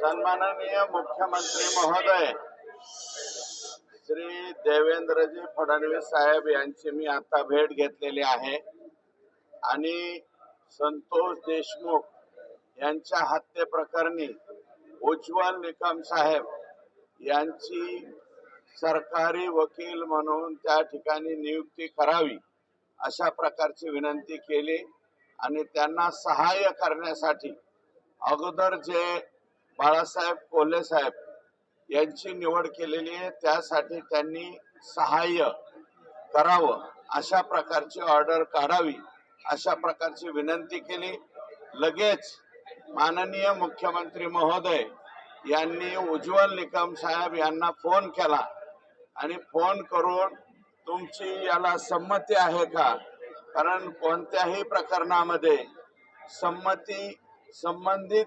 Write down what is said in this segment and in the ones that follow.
सन्माननीय मुख्यमंत्री महोदय श्री देवेंद्रजी फडणवीस साहेब यांची मी आता भेट घेतलेली आहे. आणि संतोष देशमुख यांच्या हत्येप्रकरणी उज्ज्वल निकम साहेब यांची सरकारी वकील म्हणून त्या ठिकाणी नियुक्ती करावी अशा प्रकारची विनंती केली. आणि त्यांना सहाय्य करण्यासाठी अगोदर जे बाळासाहेब कोल्हे साहेब यांची निवड केलेली आहे. त्यासाठी त्यांनी सहाय्य करावं अशा प्रकारची ऑर्डर काढावी अशा प्रकारची विनंती केली. लगेच माननीय मुख्यमंत्री महोदय यांनी उज्ज्वल निकम साहेब यांना फोन केला आणि फोन करून तुमची याला संमती आहे का? कारण कोणत्याही प्रकरणामध्ये संमती संबंधित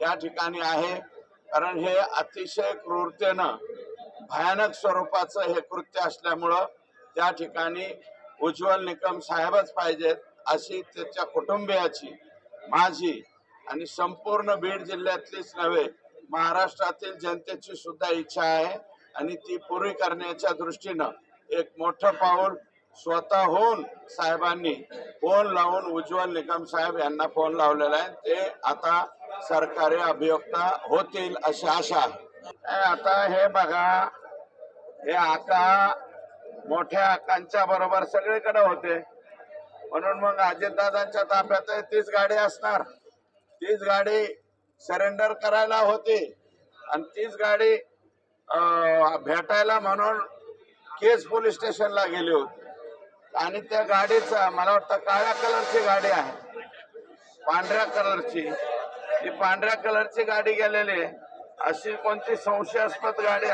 या ठिकाणी आहे. कारण हे अतिशय क्रूरतेनं भयानक स्वरूपाचं हे कृत्य असल्यामुळं त्या ठिकाणी उज्ज्वल निकम साहेबच पाहिजेत अशी त्याच्या कुटुंबियाची माझी आणि संपूर्ण बीड जिल्ह्यातलीच नव्हे महाराष्ट्रातील जनतेची सुद्धा इच्छा आहे. आणि ती पुरी करण्याच्या दृष्टीनं एक मोठं पाऊल स्वतःहून साहेबांनी फोन लावून उज्ज्वल निकम साहेब यांना फोन लावलेला आहे. ते आता सरकारी अभियोक्ता होतील अशी आशा आहे. आता हे बघा हे आका मोठ्या आकांच्या बरोबर सगळीकडे होते. म्हणून मग अजितदादांच्या ताब्यात तीच गाडी असणार. तीच गाडी सरेंडर करायला होती. आणि तीच गाडी भेटायला म्हणून केस पोलीस स्टेशनला गेली होती. आणि त्या गाडीचा मला वाटतं काळ्या कलरची गाडी आहे. पांढऱ्या कलरची. ती पांढऱ्या कलरची गाडी गेलेली आहे. अशी कोणती संशयास्पद गाडी